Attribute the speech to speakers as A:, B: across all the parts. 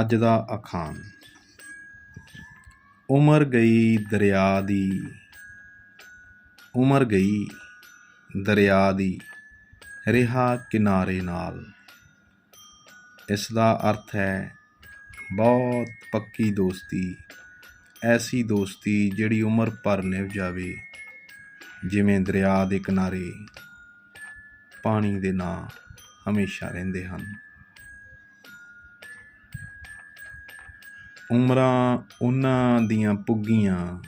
A: ਅੱਜ ਦਾ ਅਖਾਣ। ਉਮਰ ਗਈ ਦਰਿਆ ਦੀ। ਉਮਰ ਗਈ ਦਰਿਆ ਦੀ। ਰਿਹਾ ਕਿਨਾਰੇ ਨਾਲ। ਇਸ ਦਾ ਅਰਥ ਹੈ, ਬਹੁਤ ਪੱਕੀ ਦੋਸਤੀ। ਐਸੀ ਦੋਸਤੀ ਜਿਹੜੀ ਉਮਰ ਭਰ ਨਿਭ ਜਾਵੇ, ਜਿਵੇਂ ਦਰਿਆ ਦੇ ਕਿਨਾਰੇ ਪਾਣੀ ਦੇ ਨਾਂ ਹਮੇਸ਼ਾ ਰਹਿੰਦੇ ਹਨ। ਉਮਰਾਂ ਉਹਨਾਂ ਦੀਆਂ ਪੁੱਗੀਆਂ।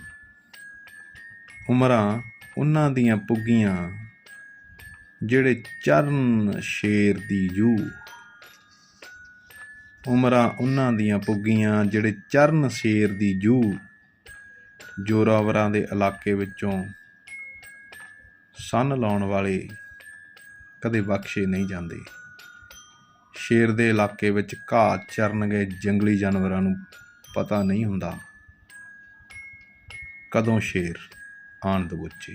A: ਉਮਰਾਂ ਉਹਨਾਂ ਦੀਆਂ ਪੁੱਗੀਆਂ, ਜਿਹੜੇ ਚਰਨ ਸ਼ੇਰ ਦੀ ਜੂ ਉਮਰਾਂ ਉਹਨਾਂ ਦੀਆਂ ਪੁੱਗੀਆਂ, ਜਿਹੜੇ ਚਰਨ ਸ਼ੇਰ ਦੀ ਜੂ ਜੋਰਾਵਰਾਂ ਦੇ ਇਲਾਕੇ ਵਿੱਚੋਂ ਸੰਨ ਲਾਉਣ ਵਾਲੇ ਕਦੇ ਬਖਸ਼ੇ ਨਹੀਂ ਜਾਂਦੇ। ਸ਼ੇਰ ਦੇ ਇਲਾਕੇ ਵਿੱਚ ਘਾਹ ਚਰਨ ਗਏ ਜੰਗਲੀ ਜਾਨਵਰਾਂ ਨੂੰ ਪਤਾ ਨਹੀਂ ਹੁੰਦਾ। ਕਦੋਂ ਸ਼ੇਰ ਆਣ ਦਬੋਚੇ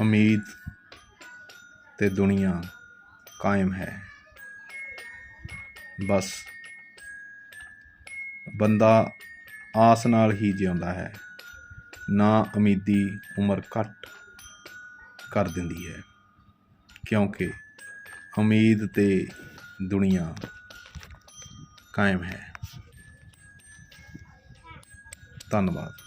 A: ਉਮੀਦ ਤੇ ਦੁਨੀਆ ਕਾਇਮ ਹੈ। ਬਸ ਬੰਦਾ ਆਸ ਨਾਲ ਹੀ ਜਿਉਂਦਾ ਹੈ। ਨਾ ਉਮੀਦੀ ਉਮਰ ਘੱਟ ਕਰ ਦਿੰਦੀ ਹੈ। ਕਿਉਂਕਿ ਉਮੀਦ ਤੇ ਦੁਨੀਆ ਕਾਇਮ ਹੈ। ਧੰਨਵਾਦ।